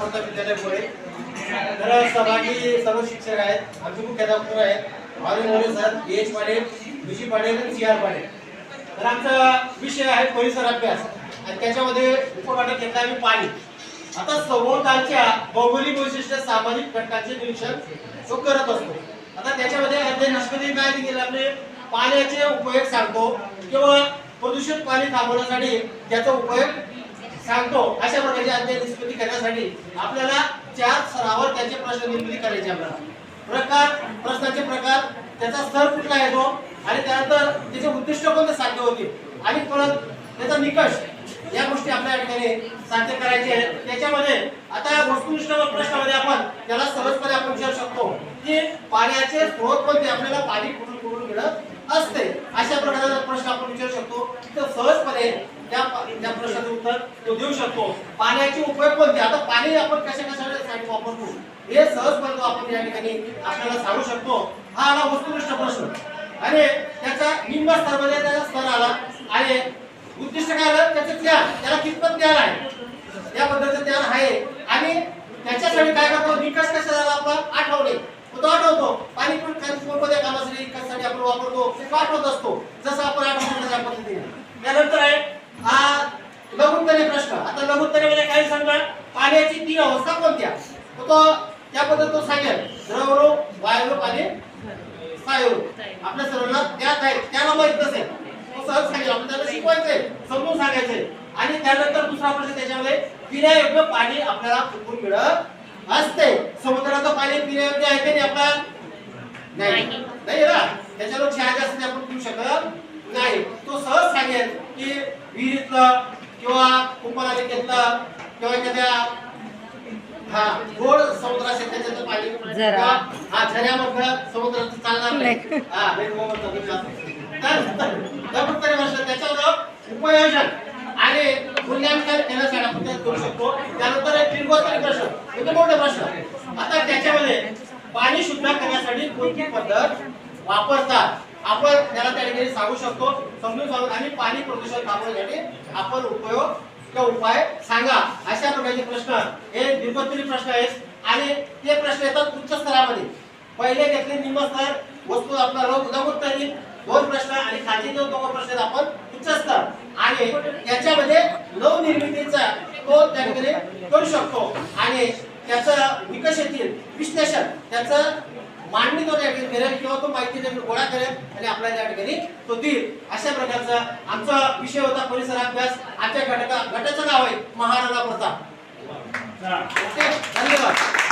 प्रताप विद्यालय पुढे? तर सहभागी सर्व शिक्षक आहेत आमचे मुख्याध्यापक आहेत. Madhav More sir B H Patil विजी पाटील आणि सी आर पाटील. तर आमचा विषय आहे परिसर अभ्यास. आणि त्याच्यामध्ये उपघटक घेतला आम्ही पाणी. आता सभोवतालच्या भौगोलिक वैशिष्ट्य सामाजिक घटकांचे निरीक्षण तो करत असतो. आता त्याच्यामध्ये अध्ययन काय दिलेलं आपले पाण्याचे उपयोग सांगतो. किंवा प्रदूषित पाणी थांबवण्यासाठी त्याचा उपयोग सांगतो अशा प्रकारची अध्ययन निष्पत्ती करण्यासाठी आपल्याला चार स्तरावर त्याचे प्रश्न निर्मिती करायचे आपल्याला. प्रकार प्रश्नाचे प्रकार त्याचा स्तर कुठला येतो आणि त्यानंतर त्याचे उद्दिष्ट कोणते साध्य होतील आणि परत त्याचा निकष या गोष्टी आपल्या ठिकाणी साध्य करायचे आहेत. त्याच्यामध्ये आता वस्तुनिष्ठ प्रश्नामध्ये आपण त्याला सहजपणे आपण विचारू शकतो की पाण्याचे स्रोत कोणते? आपल्याला पाणी कुठून कुठून मिळत असते? अशा प्रकारचा प्रश्न आपण विचारू शकतो तर सहजपणे त्या त्या प्रश्नाचं उत्तर तो देऊ शकतो. पाण्याचे उपयोग कोणते? आता पाणी आपण कशा कशासाठी वापरतो? हे सहजपणे आपण या ठिकाणी आपल्याला सांगू शकतो. हा आला वस्तुनिष्ठ प्रश्न. आणि त्याचा निम्न स्तरामध्ये त्याचा स्तर आला आणि उद्दिष्ट काय आलं? त्याचं ज्ञान. त्याला कितपत ज्ञान आहे? या पद्धतीचं ज्ञान आहे. आणि त्याच्यासाठी काय करतो? निकष कसा झाला आपला आठवणे. तो आठवतो. पाणी पण कोणकोणत्या कामासाठी कशासाठी आपण वापरतो? तो आठवत असतो. जसं आपण आठवतो तशा पद्धतीने. त्यानंतर आहे लघुत्तरे प्रश्न. आता लघुत्तरेमध्ये काय सांगणार पाण्याची तीन अवस्था कोणत्या? तो त्या पद्धतीत तो सांगेल. द्रवरूप वायुरूप आणि स्थायूरूप आपल्या सर्वांना त्यात आहे त्याला माहीत नसेल. तो सहज सांगेल. आपण त्याला शिकवायचंय. समजून सांगायचंय. आणि त्यानंतर दुसरा प्रश्न त्याच्यामध्ये पिण्यायोग्य पाणी आपल्याला कुठून मिळत असते? समुद्राचं पाणी पिण्यायोग्य आहे की नाही आपल्याला नाही. नाही. ना? त्याच्यावर जास्त आपण पिऊ शकत नाही. तो सहज सांगेल की विहिरीतलं कुंपणाने घेतलं. किंवा एखाद्या हा गोड समुद्र असेल त्याच्यातलं पाणी. किंवा हा झऱ्यामधलं समुद्राचं चालणार नाही. हा तर वर्ष त्याच्यावर उपयोजन आणि मूल्यांकन केल्यासाठी आपण करू शकतो. त्यानंतर एक दीर्घोत्तरी प्रश्न. म्हणजे मोठे प्रश्न. आता त्याच्यामध्ये पाणी शुद्ध करण्यासाठी कोणती पद्धत वापरतात? आपण त्याला त्या ठिकाणी सांगू शकतो. समजून सांगू आणि पाणी प्रदूषण थांबवण्यासाठी आपण उपयोग किंवा उपाय सांगा. अशा प्रकारचे प्रश्न. हे दीर्घोत्तरी प्रश्न आहेत. आणि ते प्रश्न येतात उच्च स्तरामध्ये. पहिले घेतले निम्न वस्तू आपला रोग दोघोत तरी दोन प्रश्न आणि खाली दोन दोन प्रश्न आपण. उच्च स्तर. आणि त्याच्यामध्ये नवनिर्मितीचा तो त्या ठिकाणी करू शकतो. आणि त्याचं विकस येतील. विश्लेषण. त्याचं मांडणी तो त्या ठिकाणी करेल किंवा तो माहिती त्या गोळा करेल आणि आपल्याला त्या ठिकाणी तो देईल. अशा प्रकारचा आमचा विषय होता परिसर अभ्यास. आजच्या घटका गटाचं नाव आहे महाराणा प्रताप. ओके?